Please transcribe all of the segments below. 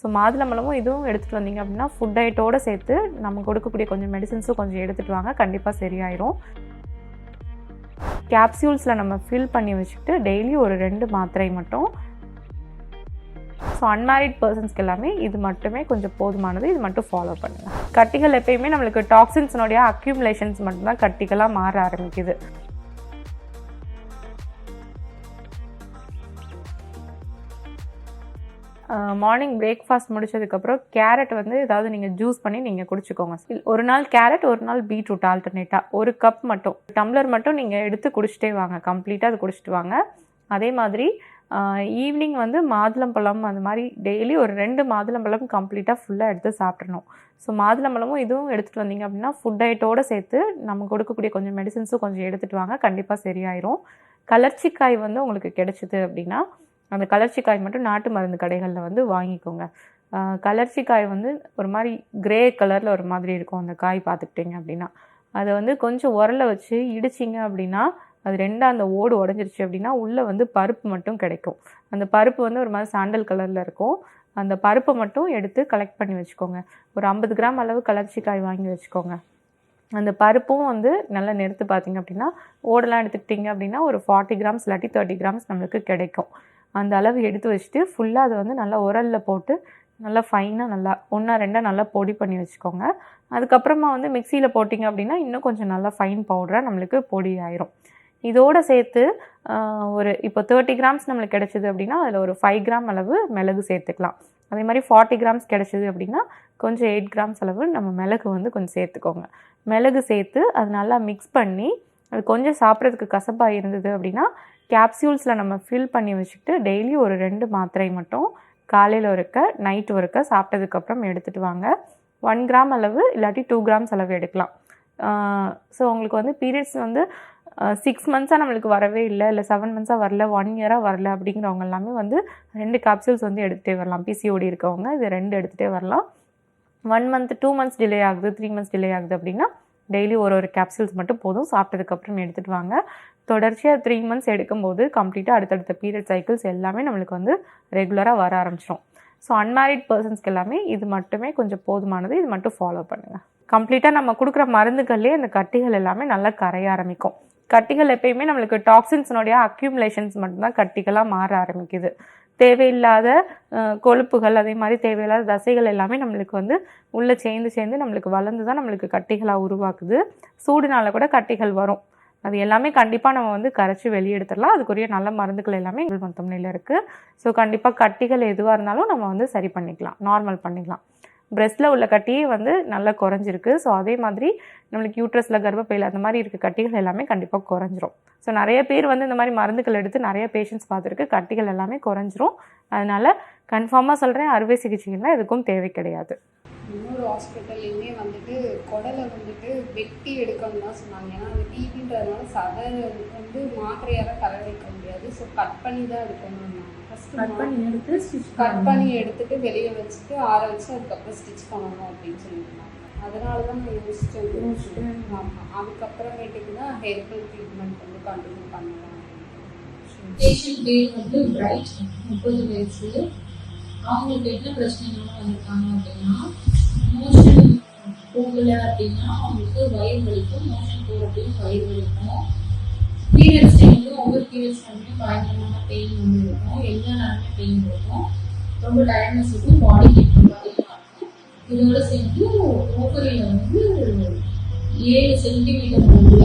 So மாதுளம்பழமும் இதுவும் எடுத்துகிட்டு வந்தீங்க அப்படின்னா ஃபுட் டயட்டோடு சேர்த்து நம்ம கொடுக்கக்கூடிய கொஞ்சம் மெடிசன்ஸும் கொஞ்சம் எடுத்துகிட்டு வாங்க. கண்டிப்பாக சரியாயிரும். கேப்சியூல்ஸில் நம்ம ஃபில் பண்ணி வச்சுக்கிட்டு டெய்லி ஒரு ரெண்டு மாத்திரை மட்டும். ஸோ அன்மேரிட் பர்சன்ஸ்க்கு எல்லாமே இது மட்டுமே கொஞ்சம் போதுமானது. இது மட்டும் ஃபாலோ பண்ணுங்கள் கட்டிகள் எப்பயுமே நம்மளுக்கு டாக்ஸின்ஸினுடைய அக்யூமுலேஷன்ஸ் மட்டும்தான் கட்டிகளாக மாற ஆரம்பிக்குது. மார்னிங் பிரேக்ஃபாஸ்ட் முடிச்சதுக்கப்புறம் கேரட் வந்து ஏதாவது நீங்கள் ஜூஸ் பண்ணி நீங்கள் குடிச்சுக்கோங்க. ஒரு நாள் கேரட் ஒரு நாள் பீட்ரூட் ஆல்டர்னேட்டாக ஒரு கப் மட்டும். டம்ளர் மட்டும் நீங்கள் எடுத்து குடிச்சிட்டே வாங்க. கம்ப்ளீட்டாக அது குடிச்சிட்டு வாங்க. அதே மாதிரி ஈவினிங் வந்து மாதுளம்பழம் அந்த மாதிரி டெய்லி ஒரு ரெண்டு மாதுளம்பழம் கம்ப்ளீட்டாக ஃபுல்லாக எடுத்து சாப்பிட்றணும் ஸோ மாதுளம்பழமும் இதுவும் எடுத்துகிட்டு வந்தீங்க அப்படின்னா ஃபுட் டயட்டோடு சேர்த்து நம்ம கொடுக்கக்கூடிய கொஞ்சம் மெடிசன்ஸும் கொஞ்சம் எடுத்துகிட்டு வாங்க. கண்டிப்பாக சரியாயிரும். கலர்ச்சிக்காய் வந்து உங்களுக்கு கிடைச்சிது அப்படின்னா அந்த கலர்ச்சிக்காய் மட்டும் நாட்டு மருந்து கடைகளில் வந்து வாங்கிக்கோங்க. கலர்ச்சிக்காய் வந்து ஒரு மாதிரி கிரே கலரில் ஒரு மாதிரி இருக்கும் அந்த காய் பார்த்துக்கிட்டிங்க அப்படின்னா. அதை வந்து கொஞ்சம் உரல வச்சு இடிச்சிங்க அப்படின்னா அது ரெண்டாக அந்த ஓடு உடஞ்சிருச்சு அப்படின்னா உள்ளே வந்து பருப்பு மட்டும் கிடைக்கும். அந்த பருப்பு வந்து ஒரு மாதிரி சாண்டல் கலரில் இருக்கும். அந்த பருப்பை மட்டும் எடுத்து கலெக்ட் பண்ணி வச்சுக்கோங்க. ஒரு ஐம்பது கிராம் அளவு கலர்ச்சிக்காய் வாங்கி வச்சுக்கோங்க. அந்த பருப்பும் வந்து நல்லா நிறுத்து பார்த்தீங்க அப்படின்னா ஓடெல்லாம் எடுத்துக்கிட்டிங்க அப்படின்னா ஒரு ஃபார்ட்டி கிராம்ஸ் இல்லாட்டி தேர்ட்டி கிராம்ஸ் நம்மளுக்கு கிடைக்கும். அந்த அளவு எடுத்து வச்சுட்டு ஃபுல்லாக அதை வந்து நல்லா உரலில் போட்டு நல்லா ஃபைனாக நல்லா ஒன்றா ரெண்டாக நல்லா பொடி பண்ணி வச்சுக்கோங்க. அதுக்கப்புறமா வந்து மிக்சியில் போட்டிங்க அப்படின்னா இன்னும் கொஞ்சம் நல்லா ஃபைன் பவுடராக நம்மளுக்கு பொடி ஆயிரும். இதோடு சேர்த்து ஒரு இப்போ தேர்ட்டி கிராம்ஸ் நம்மளுக்கு கிடைச்சிது அப்படின்னா அதில் ஒரு ஃபைவ் கிராம் அளவு மிளகு சேர்த்துக்கலாம். அதே மாதிரி ஃபார்ட்டி கிராம்ஸ் கிடச்சிது அப்படின்னா கொஞ்சம் எயிட் கிராம்ஸ் அளவு நம்ம மிளகு வந்து கொஞ்சம் சேர்த்துக்கோங்க. மிளகு சேர்த்து அது நல்லா மிக்ஸ் பண்ணி அது கொஞ்சம் சாப்பிட்றதுக்கு கசப்பாக இருந்தது அப்படின்னா கேப்சியூல்ஸில் நம்ம ஃபில் பண்ணி வச்சுக்கிட்டு டெய்லி ஒரு ரெண்டு மாத்திரை மட்டும் காலையில் ஒருக்க நைட் ஒருக்க சாப்பிட்டதுக்கப்புறம் எடுத்துகிட்டு வாங்க. ஒன் கிராம் அளவு இல்லாட்டி டூ கிராம்ஸ் அளவு எடுக்கலாம். ஸோ உங்களுக்கு வந்து பீரியட்ஸ் வந்து சிக்ஸ் மந்த்ஸாக நம்மளுக்கு வரவே இல்லை இல்லை செவன் மந்த்ஸாக வரல ஒன் இயராக வரல அப்படிங்கிறவங்க எல்லாமே வந்து ரெண்டு கேப்சூல்ஸ் வந்து எடுத்துகிட்டே வரலாம். பிசிஓடி இருக்கவங்க இது ரெண்டு எடுத்துகிட்டே வரலாம். One month two months delay ஆகுது த்ரீ மந்த்ஸ் டிலே ஆகுது அப்படின்னா டெய்லி ஒரு ஒரு கேப்சூல்ஸ் மட்டும் போதும். சாப்பிட்டதுக்கப்புறம் எடுத்துகிட்டு வாங்க. தொடர்ச்சியாக த்ரீ மந்த்ஸ் எடுக்கும்போது கம்ப்ளீட்டாக அடுத்தடுத்த பீரியட் சைக்கிள்ஸ் எல்லாமே நம்மளுக்கு வந்து ரெகுலராக வர ஆரம்பிச்சிடும் ஸோ அன்மேரிட் பர்சன்ஸ்க்கு எல்லாமே இது மட்டுமே கொஞ்சம் போதுமானது. இது மட்டும் ஃபாலோ பண்ணுங்கள் கம்ப்ளீட்டாக நம்ம கொடுக்குற மருந்துகள்லேயே அந்த கட்டிகள் எல்லாமே நல்லா கரைய ஆரம்பிக்கும். கட்டிகள் எப்பயுமே நம்மளுக்கு டாக்ஸின்ஸினுடைய அக்யூமுலேஷன்ஸ் மட்டும்தான் கட்டிகளாக மாற ஆரம்பிக்குது. தேவையில்லாத கொழுப்புகள் அதே மாதிரி தேவையில்லாத தசைகள் எல்லாமே நம்மளுக்கு வந்து உள்ளே சேர்ந்து சேர்ந்து நம்மளுக்கு வளர்ந்து தான் நம்மளுக்கு கட்டிகளாக உருவாக்குது. சூடுனால கூட கட்டிகள் வரும். அது எல்லாமே கண்டிப்பாக நம்ம வந்து கரைச்சி வெளியெடுத்துடலாம். அதுக்குரிய நல்ல மருந்துகள் எல்லாமே மருத்துவமனையில் இருக்குது ஸோ கண்டிப்பாக கட்டிகள் எதுவாக இருந்தாலும் நம்ம வந்து சரி பண்ணிக்கலாம். நார்மல் பண்ணிக்கலாம். பிரெஸ்ட்டில் உள்ள கட்டியே வந்து நல்லா குறைஞ்சிருக்கு. ஸோ அதே மாதிரி நம்மளுக்கு யூட்ரஸில் கர்ப்பப்பையில் அந்த மாதிரி இருக்க கட்டிகள் எல்லாமே கண்டிப்பாக குறைஞ்சிரும். ஸோ நிறைய பேர் வந்து இந்த மாதிரி மருந்துகள் எடுத்து நிறைய பேஷண்ட்ஸ் பார்த்துருக்கு. கட்டிகள் எல்லாமே குறைஞ்சிரும். அதனால் கன்ஃபார்மாக சொல்கிறேன் அறுவை சிகிச்சைகள்லாம் எதுக்கும் தேவை கிடையாது. இன்னொரு ஹாஸ்பிட்டல்லையுமே வந்துட்டு குடலை வந்துட்டு வெட்டி எடுக்கணும் தான் சொன்னாங்க. ஏன்னா அந்த டிவின்றதுனால சதை வந்து மாத்திரையால கரை வைக்க முடியாது. ஸோ கட் பண்ணி தான் எடுக்கணும் கட் பண்ணி எடுத்து ஸ்டிச் கட் பண்ணி எடுத்துட்டு வெளியே வச்சுட்டு ஆற வச்சு அதுக்கப்புறம் ஸ்டிச் பண்ணணும் அப்படின்னு சொல்லியிருந்தாங்க. அதனால தான் நான் யோசிச்சேன். யோசிச்சேன். ஆமாம் அதுக்கப்புறமேட்டுக்கு தான் ஹெர்பல் ட்ரீட்மெண்ட் வந்து கண்டினியூ பண்ணலாம். பேஷண்ட் பேர் வந்து பிரைட் முப்பது வயசு. அவங்களுக்கு என்ன பிரச்சனைனால வந்திருக்காங்க அப்படின்னா மோஷன் போகல அப்படின்னா அவங்களுக்கு வயிறு வலிக்கும் மோஷன் போகிறப்பையும் வயிறு வலிக்கும். பீரியட்ஸ் வந்து ஒவ்வொரு பீரியட்ஸ் டைம்லையும் பயங்கரமான பெயின் வந்து இருக்கும். எல்லா நேரமே பெயின் இருக்கும். ரொம்ப டயர்ட்னஸ் இருக்கும். பாடி ஹீட் அதிகமாக இருக்கும். இதோட சேர்ந்து ஓவரியில் வந்து ஏழு சென்டிமீட்டர் அளவில்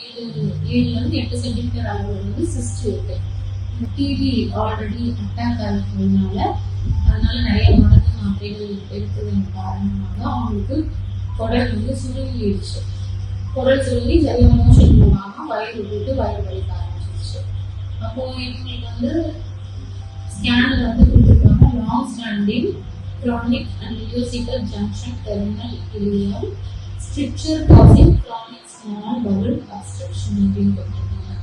ஏழு ஏழுலேருந்து எட்டு சென்டிமீட்டர் அளவு வந்து சிஸ்ட் இருக்கு. டிவி ஆல்ரெடி அட்டாக் ஆகிறதுனால அதனால நிறைய மருந்து மாத்திரைகள் எடுத்ததன் காரணமாக அவங்களுக்கு குடல் வந்து சுருங்கிடுச்சு. குடல் சுருங்கி சரியாக மோஷன் போகாமல் வயிறு விட்டு வயிறு வலிக்காங்க அப்போ இவங்களுக்கு வந்து ஸ்கேனில் வந்து கொடுத்துருக்காங்க long standing chronic and musical junction terminal ileum stricture causing chronic small bowel obstruction அப்படின்னு கொடுத்துருக்காங்க.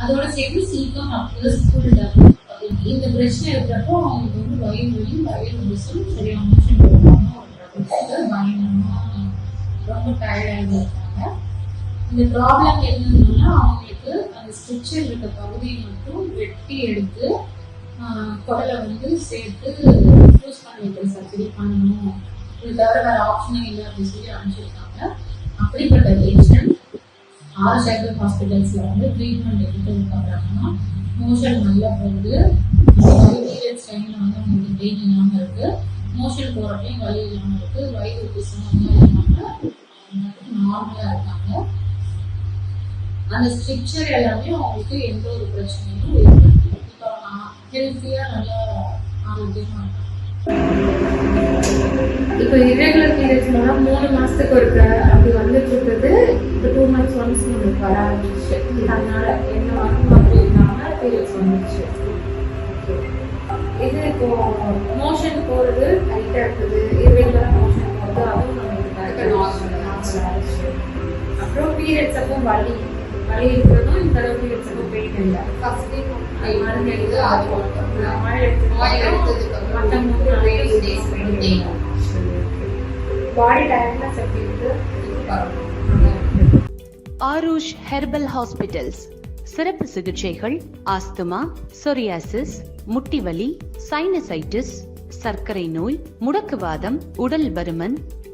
அதோட சேர்த்து சீக்கம் அப்ளஸ் ஃபுல் டவுன் இந்த பிரச்சனை இருக்கிறப்போ அவங்களுக்கு வந்து வயிறு வலி வயிறு முடிச்சும் சரியான மோஷன் போகாம ரொம்ப டயர்டாக இருக்காங்க இந்த ப்ராப்ளம் என்னன்னா அவங்களுக்கு அந்த ஸ்ட்ரிச்சர் இருக்க பகுதியை மட்டும் வெட்டி எடுத்து குடலை வந்து சேர்த்து யூஸ் பண்ணிட்டு சர்ஜரி பண்ணணும். இது தவிர வேற ஆப்ஷனே இல்லை அப்படின்னு சொல்லி அனுப்பிச்சிருக்காங்க. அப்படிப்பட்ட பேஷண்ட் ஆறு சைக்கிள் ஹாஸ்பிட்டல்ஸ்ல வந்து ட்ரீட்மெண்ட் எடுத்து பண்ணுறாங்கன்னா மோஷன் நல்லா போகுது. பீரியட்ஸ் டைம்ல வந்து அவங்களுக்கு பெயின் இல்லாமல் இருக்கு. மோஷன் போகிறப்பையும் வலி இல்லாமல் இருக்கு. வயிறு பிசனம் இல்லாமல் நார்மலாக இருக்காங்க. அந்த ஸ்ட்ரிக்சர் எல்லாமே அவங்களுக்கு எந்த ஒரு பிரச்சனையும் இல்லை இப்போ ஹெல்த்தியா நல்லா ஆரோக்கியமா இருக்காங்க இப்போ irregular periodsனால மூணு மாசத்துக்கு ஒருக்க அப்படி வந்துட்டு இருக்குது. இப்போ டூ மந்த்ஸ் ஒன்ஸ் நம்மளுக்கு வர ஆரம்பிச்சு அதனால என்ன வாரம் அப்படி இல்லாம பீரியட்ஸ் வந்துச்சு இது இப்போ மோஷன் போறது டைட்டா இருக்குது irregular மோஷன் போறது அதுவும் நம்மளுக்கு அப்புறம் பீரியட்ஸ் அப்போ வலி. இந்த தடவை பீரியட்ஸ் அப்போ பெயின் இல்லை ஃபர்ஸ்ட் மருந்து எடுத்து அது மட்டும் ஆயில் எடுத்து ஆயில் எடுத்ததுக்கு அப்புறம் மற்ற மூணு twenty days pain body tiredness எப்படி இருக்கு? Aarush herbal hospitals. சிறப்பு சிகிச்சைகள் ஆஸ்துமா சொரியாசிஸ் முட்டிவலி சைனசைட்டிஸ் சர்க்கரை நோய் முடக்குவாதம் உடல் பருமன்